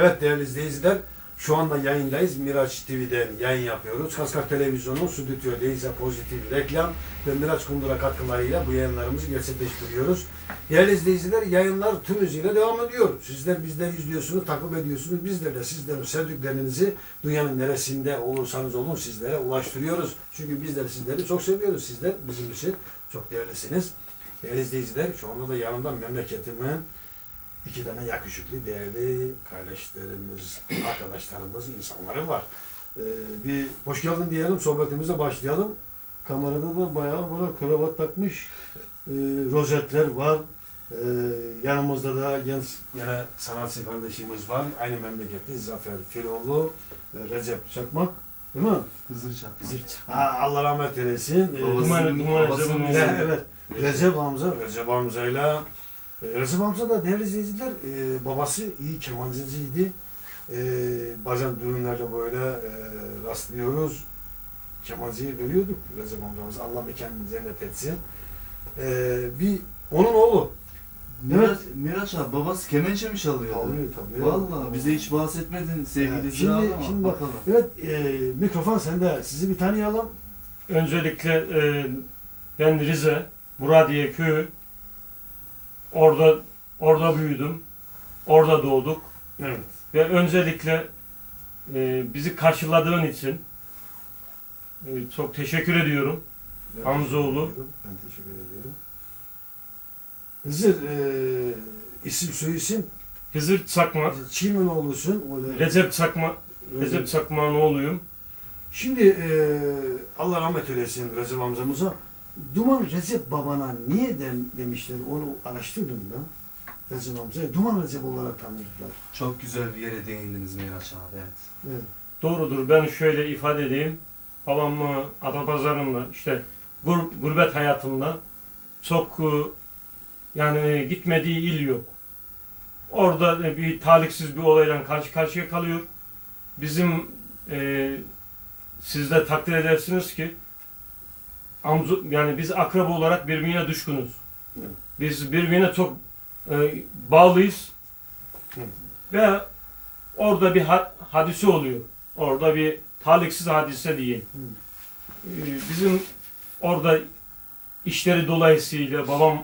Evet değerli izleyiciler, şu anda yayındayız. Miraç TV'den yayın yapıyoruz. Kaskar Televizyonu, Stüdyo Deyze Pozitif Reklam ve Miraç Kundura katkılarıyla bu yayınlarımızı gerçekleştiriyoruz. Değerli izleyiciler, yayınlar tüm hızıyla devam ediyor. Sizler bizleri izliyorsunuz, takip ediyorsunuz. Bizler de sizlerin sevdiklerinizi dünyanın neresinde olursanız olun sizlere ulaştırıyoruz. Çünkü bizler sizleri çok seviyoruz. Sizler bizim için çok değerlisiniz. Değerli izleyiciler, şu anda da yanımda memleketimin iki tane yakışıklı, değerli kardeşlerimiz, arkadaşlarımız, insanları var. Ee, bir hoş geldin diyelim, sohbetimize başlayalım. Kamerada da bayağı böyle kravat takmış, e, rozetler var. Ee, yanımızda da genç yine sanatçı kardeşimiz var. Aynı memleketli Zafer Filoğlu, ve Recep Çakmak. Değil mi? Hızır çarpma. Ha, Allah rahmet eylesin. Ee, Babasının- babasının oğlu. evet. Recep Hamza, Recep Hamza'yla Recep Hamza da değerli izleyiciler e, babası iyi kemancıcıydı. E, bazen düğünlerde böyle e, rastlıyoruz. Kemancıyı görüyorduk Recep Hamza'mız. Allah mekanını cennet etsin. E, bir onun oğlu. Miraç, Miraç abi babası kemençe mi çalıyordu? Tabii tabii. Valla bize hiç bahsetmedin sevgili Evet, şimdi- ama şimdi bak- bakalım. Evet e, mikrofon sende. Sizi bir tanıyalım. Öncelikle e, ben Rize, Muradiye köyü. Orada orada büyüdüm. Orada doğduk. Evet. Ve öncelikle e, bizi karşıladığın için e, çok teşekkür ediyorum. Hamzoğlu. Ben teşekkür ediyorum. Hızır e, isim soy isim Hızır Çakmak, Çiğmen oğlusun. Recep Çakma, Recep Çakmak'ın oğluyum. Şimdi e, Allah rahmet eylesin Recep amcamıza. Duman Recep babana niye dem, demişler onu araştırdım ben. Recep amcaya Duman Recep olarak tanıdılar. Çok güzel bir yere değindiniz Miraç abi evet. Evet. Doğrudur. Ben şöyle ifade edeyim. Babam e, Adapazarı'nda işte gur- gurbet hayatında çok e, yani gitmediği il yok. Orada e, bir talihsiz bir olayla karşı karşıya kalıyor. Bizim e, siz de takdir edersiniz ki amzu, yani biz akraba olarak birbirine düşkünüz. Evet. Biz birbirine çok e, bağlıyız. Evet. Ve orada bir ha- hadise oluyor. Orada bir talihsiz hadise diyeyim. Ee, Bizim orada işleri dolayısıyla babam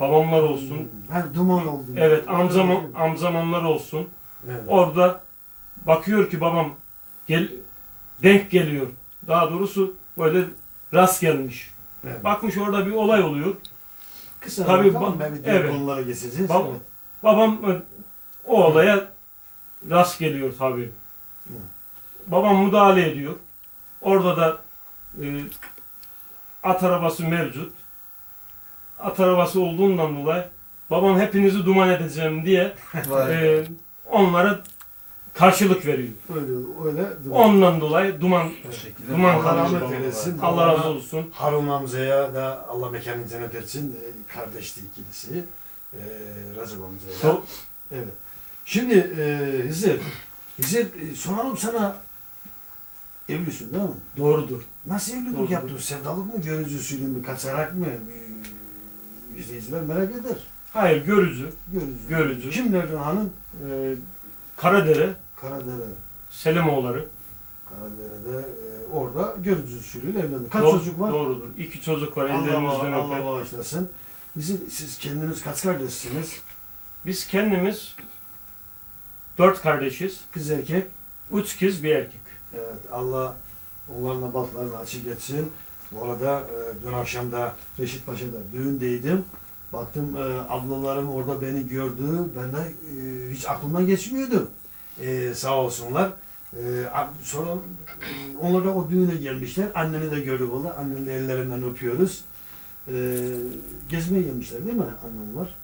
babamlar olsun. Her duman oldu. Evet amcam amcamlar olsun. Evet. Orada bakıyor ki babam gel denk geliyor. Daha doğrusu böyle rast gelmiş. Evet. Bakmış orada bir olay oluyor. Kısa Tabii Tabii, tamam, ba- ben bir evet. konulara geçeceğiz. Bab- Evet. Babam o olaya rast geliyor tabii. Hı. Babam müdahale ediyor. Orada da e, at arabası mevcut. At arabası olduğundan dolayı babam hepinizi duman edeceğim diye e, onlara karşılık veriyor. Öyle, öyle. Ondan dolayı duman Bu şekilde. Duman Allah rahmet eylesin. Allah razı olsun. Harun Hamza'ya da Allah mekanını cennet etsin. E, kardeşliği ikilisi. E, Recep amcaya. Çok, Evet. Şimdi e, Hızır, Hızır e, soralım sana evlisin değil mi? doğrudur. Nasıl evlilik Doğrudur. yaptın? Sevdalık mı, görücü usulü mü, kaçarak mı? E, izleyiciler merak eder. Hayır görücü. Görücü. Görücü. Kimlerden hanım? E, Karadere, Karadere. Selimoğulları. Karadere'de e, orada görücü usulüyle evlendi. Kaç Doğru- çocuk var? Doğrudur. İki çocuk var Allah, ellerinizden Allah, öper. Allah bağışlasın. Bizim, siz kendiniz kaç kardeşsiniz? Biz kendimiz dört kardeşiz. Kız erkek. Üç kız bir erkek. Evet, Allah onların da baklarını açık etsin. Bu arada e, dün akşam da Reşit Paşa'da düğündeydim. Baktım e, ablalarım orada beni gördü. Ben de e, hiç aklımdan geçmiyordu. E, sağ olsunlar. E, sonra e, onlar da o düğüne gelmişler. Anneni de gördük orada. Annenin de ellerinden öpüyoruz. E, gezmeye gelmişler değil mi annemler?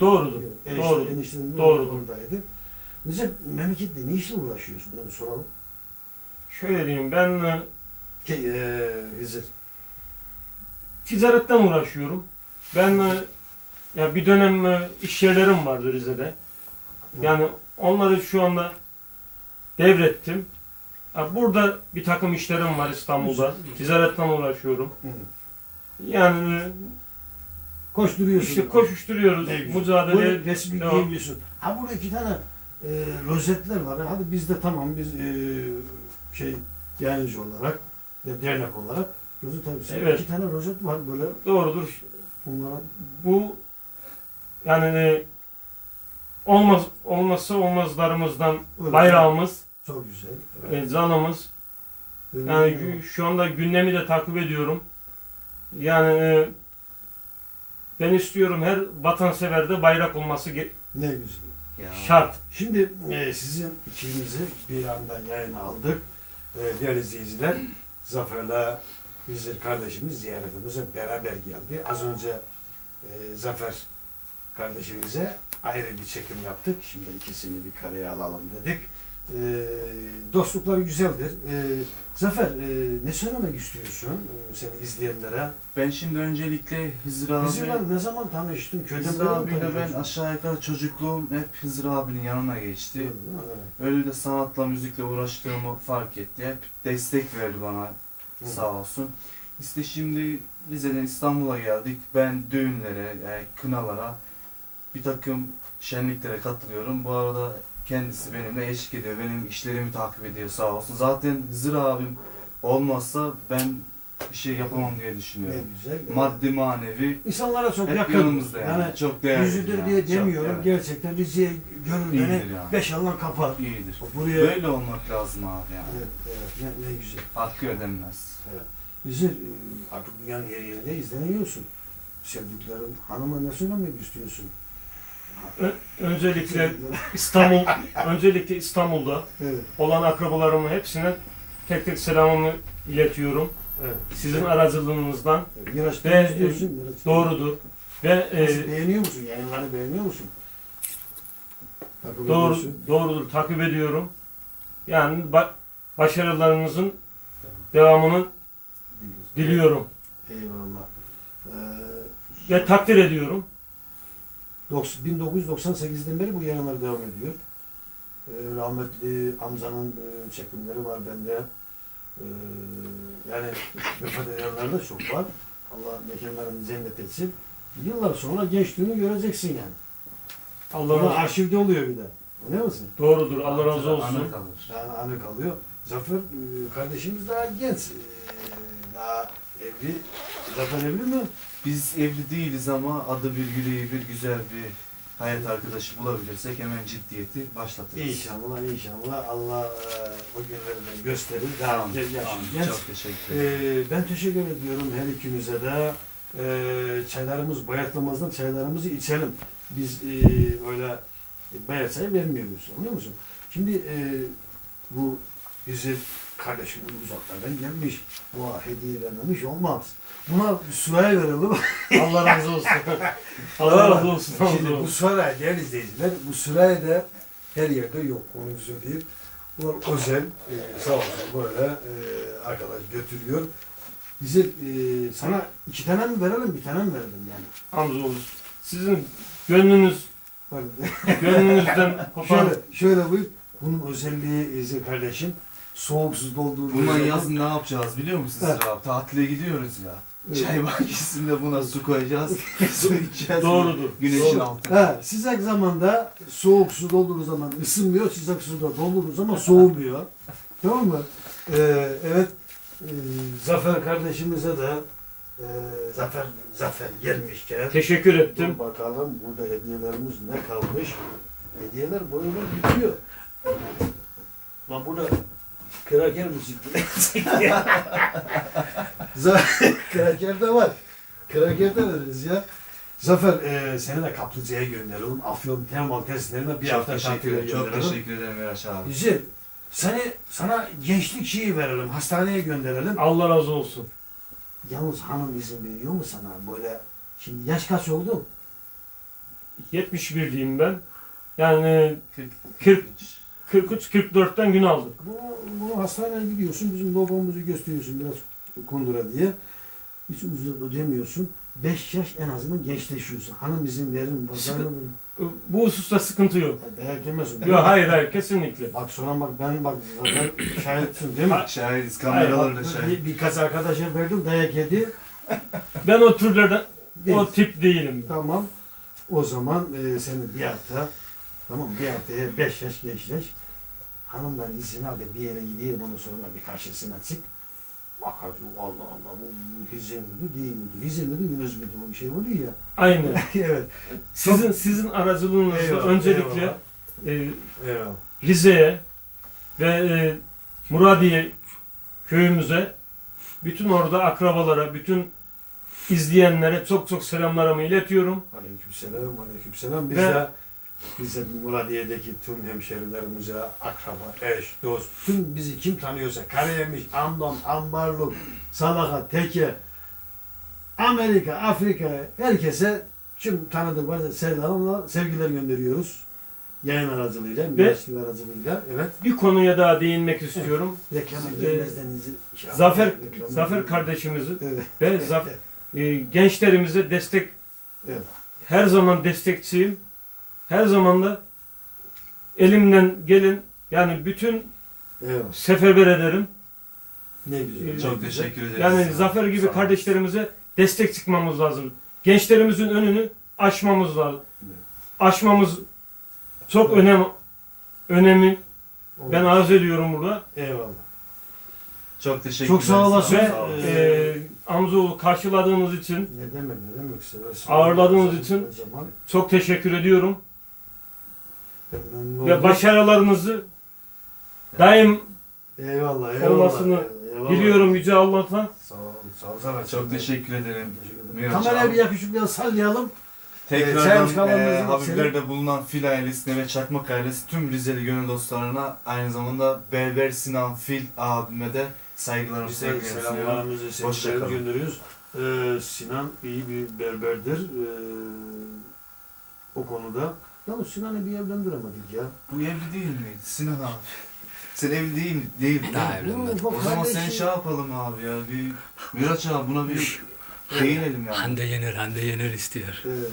Doğrudur. Enişte, Doğrudur. eniştenin Doğrudur. oradaydı. Recep memlekette ne işle uğraşıyorsun? Onu soralım. Şöyle diyeyim ben e, Ke, e, Hızır. ticaretten uğraşıyorum. Ben e, ya bir dönem e, iş yerlerim vardı Rize'de. Yani onları şu anda devrettim. Ya burada bir takım işlerim var İstanbul'da. Ticaretten uğraşıyorum. Yani e, Koşturuyorsun. işte koşuşturuyoruz. Ne güzel. Mücadele resmi devam. Ha burada iki tane e, rozetler var. Hadi biz de tamam biz e, şey yayıncı olarak ve dernek olarak rozet tabii. Evet. iki tane rozet var böyle Doğrudur. bunlara. Bu yani e, olmaz olmazsa olmazlarımızdan Öyle. bayrağımız, Çok güzel. Evet. e, zanımız. Öyle Yani değil mi? gü- şu anda gündemi de takip ediyorum. Yani e, ben istiyorum her vatanseverde bayrak olması ge- ne güzel. Ya. şart. Şimdi e, sizin ikinizi bir anda yayına aldık. E, değerli izleyiciler, Zafer'le Vizir kardeşimiz ziyaretimize beraber geldi. Az önce e, Zafer kardeşimize ayrı bir çekim yaptık. Şimdi ikisini bir kareye alalım dedik. E, dostluklar güzeldir. E, Zafer, e, ne söylemek istiyorsun e, seni izleyenlere? Ben şimdi öncelikle Hızır abi, Vizir'le ne zaman tanıştın? Köyden Hızır abiyle ben aşağı yukarı çocukluğum hep Hızır abinin yanına geçti. Mi? Evet. Öyle de sanatla, müzikle uğraştığımı fark etti. Hep destek verdi bana Hı. sağ olsun. İşte şimdi Rize'den İstanbul'a geldik. Ben düğünlere, yani kınalara, bir takım şenliklere katılıyorum. Bu arada kendisi benimle eşlik ediyor. Benim işlerimi takip ediyor sağ olsun. Zaten Hızır abim olmazsa ben bir şey yapamam diye Ne düşünüyorum. güzel. Maddi manevi İnsanlara çok hep yakın. yanımızda yani. çok değerli. yüzüdür yani. diye Çok, demiyorum. evet. Gerçekten Rize'ye gönülleri İyidir yani. beş Allah kapar. İyidir. Buraya Böyle olmak lazım abi yani. evet, evet, ne, ne güzel. Hakkı ödenmez. Güzel. e, Artık dünyanın her yerinde izleniyorsun. Sevdiklerin hanıma ne söylemek istiyorsun? Öncelikle İstanbul, öncelikle İstanbul'da Evet, olan akrabalarımın hepsine tek tek selamımı iletiyorum. evet. Sizin aracılığınızdan Evet, Ve? Miraç doğrudur. Ve e, beğeniyor musun? Yayınları beğeniyor musun? Takip doğru, ediyorsun. doğrudur takip ediyorum. Yani ba- başarılarınızın devamını diliyorum Eyvallah. Ee, ve takdir ediyorum. Doks- 1998'den beri bu yayınlar devam ediyor. Ee, rahmetli amcanın e, çekimleri var bende. Ee, yani vefat edenler de çok var. Allah mekanlarını cennet etsin. Yıllar sonra gençliğini göreceksin yani. Allah Ama razı arşivde oluyor bir de. Anlıyor musun? Doğrudur. Allah razı olsun. Anı kalır. Yani anı kalıyor. Zafer e, kardeşimiz daha genç. E, Daha evli. Zafer evli mi? Biz evli değiliz ama adı bir yüreği bir güzel bir hayat arkadaşı bulabilirsek hemen ciddiyeti başlatırız. İnşallah inşallah Allah e, o günlerini gösterir. Daha Amin, genç. Çok teşekkür ederim. Ee, ben teşekkür ediyorum her ikinize de. Ee, çaylarımız bayatlamazdan çaylarımızı içelim. Biz e, öyle bayat çay vermiyoruz. Anlıyor musun? Şimdi e, bu bizi kardeşimiz uzaklardan gelmiş. Bu hediye vermemiş olmaz. Buna bir sıraya verelim. Allah razı olsun. Allah razı olsun. Şimdi bu sıraya değerli izleyiciler, bu sıraya da her yerde yok. Onu söyleyeyim. Bu özel, e, sağ olsun böyle e, arkadaş götürüyor. Bize e, sana iki tane mi verelim, bir tane mi verelim yani? Hamdolsun. Sizin gönlünüz, gönlünüzden kopan şöyle, şöyle buyur. Bunun özelliği izin kardeşim. Soğuksuz doldurduğu Bundan zaman- yazın ne yapacağız biliyor musunuz Evet. abi? Tatile gidiyoruz ya. Evet. Çay bahçesinde buna su koyacağız. su içeceğiz. Doğrudur. Güneşin Doğru. altında. Ha, sıcak zamanda soğuk su doldurduğu zaman ısınmıyor, sıcak suda doldurduğu zaman soğumuyor. tamam mı? Ee, evet, e, Zafer kardeşimize de e, Zafer Zafer gelmişken teşekkür ettim. dur bakalım burada hediyelerimiz ne kalmış. Hediyeler boyunca bitiyor. Lan burada kraker? Zafer, kraker de var. Kraker de veririz ya. Zafer e, seni de Kaplıca'ya gönderelim. Afyon Termal testlerine bir çok hafta teşekkür tatile ederim. Çok gönderelim. teşekkür ederim Miraç abi. Güzel. Seni, sana gençlik şeyi verelim. Hastaneye gönderelim. Allah razı olsun. Yalnız hanım izin veriyor mu sana? Böyle şimdi yaş kaç oldu? 71'liyim ben. Yani 40 43-44'ten gün aldık. Bu, bu hastaneye gidiyorsun. Bizim logomuzu gösteriyorsun biraz kundura diye. Hiç uzun demiyorsun. 5 yaş en azından gençleşiyorsun. Hanım izin verir mi? Pazarına verir. Bu hususta sıkıntı yok. Dayak yemezsin. Yok hayır hayır kesinlikle. Bak sonra bak ben bak zaten şahitsin değil mi? Şahidiz. Hayır, Kameralar da bak, şahit. bir, birkaç arkadaşa verdim dayak yedi. Ben o türlerden Değil. o tip değilim. Tamam. O zaman e, seni bir hafta Tamam bir haftaya beş yaş gençleş. Hanımdan izin al da bir yere gideyim ondan sonra bir karşısına çık. Bakar Allah Allah bu bu hizim midir değil midir? Hizim midir Yunus midir? Bu bir şey oluyor ya. Aynen. evet. Sizin sizin aracılığınızla Eyvallah, öncelikle eyvallah. e, Eyvallah. Rize'ye ve e, Muradiye köyümüze, bütün orada akrabalara, bütün izleyenlere çok çok selamlarımı iletiyorum. Aleykümselam, aleykümselam. Biz Ve- de biz de Muradiye'deki tüm hemşerilerimize, akraba, eş, dost, tüm bizi kim tanıyorsa, Karayemiş, Amdon, Ambarluk, Salaka, Teke, Amerika, Afrika, herkese tüm tanıdık varsa selamlar, sevgiler gönderiyoruz. Yayın aracılığıyla, TV aracılığıyla. Evet. Bir konuya daha değinmek istiyorum. Reklama Ee, girmezden izin. Zafer Reklama- Zafer kardeşimizi Evet. ve Zafer e, gençlerimize destek Evet. her zaman destekçiyim. Her zaman da elimden gelin yani bütün Evet. seferber ederim. Ne güzel. Ee, Çok teşekkür ederiz. Yani Zafer gibi kardeşlerimize destek çıkmamız lazım. Gençlerimizin önünü aşmamız lazım. Evet. Aşmamız çok Evet. önem önemli. Oldu. Ben arz ediyorum burada. Eyvallah. Çok teşekkür Çok sağ olasın. Ve e, Amzoğlu karşıladığınız için Ne demek ne demek seversin. Ağırladığınız için zaman çok teşekkür ediyorum. Memnun Ve oldum. başarılarınızı daim Eyvallah eyvallah. olmasını eyvallah. Biliyorum Yüce Allah'tan. Sağ ol, sağ ol sana. Çok teşekkür ederim. Teşekkür ederim. Miraç Kameraya abi. bir yakışıklı sallayalım. Tekrardan Çayımız kalanımızı e, içelim. Habiblerde bulunan Fil ailesine ve Çakmak ailesi tüm Rizeli gönül dostlarına aynı zamanda Berber Sinan Fil abime de saygılarımı Biz de sevgilerimi sunuyorum. selamlarımızı, Hoşça sevgilerimizi kalın. gönderiyoruz. Ee, Sinan iyi bir berberdir. Ee, o konuda. Yalnız Sinan'ı bir evlendiremedik ya. Bu evli değil mi? Sinan abi. Sen evli değil mi? Değil. Daha mi? evlenmedim. Bu O zaman sen şey yapalım abi ya. Bir Miraç abi buna bir değinelim yani. Hande Yener, Hande Yener istiyor. Evet.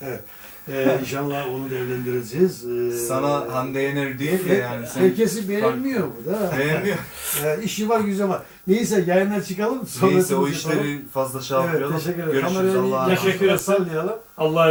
evet. Ee, inşallah onu da evlendireceğiz. Ee, Sana Hande Yener değil de yani sen Herkesi beğenmiyor bu da. beğenmiyor. Ee, işi var güzel var. Neyse yayına çıkalım. Neyse o sohbetimizi yapalım. işleri fazla şey Evet yapmayalım. teşekkür ederim. Görüşürüz Kamerayı Allah'a emanet. Teşekkür ederim. sallayalım. Allah'a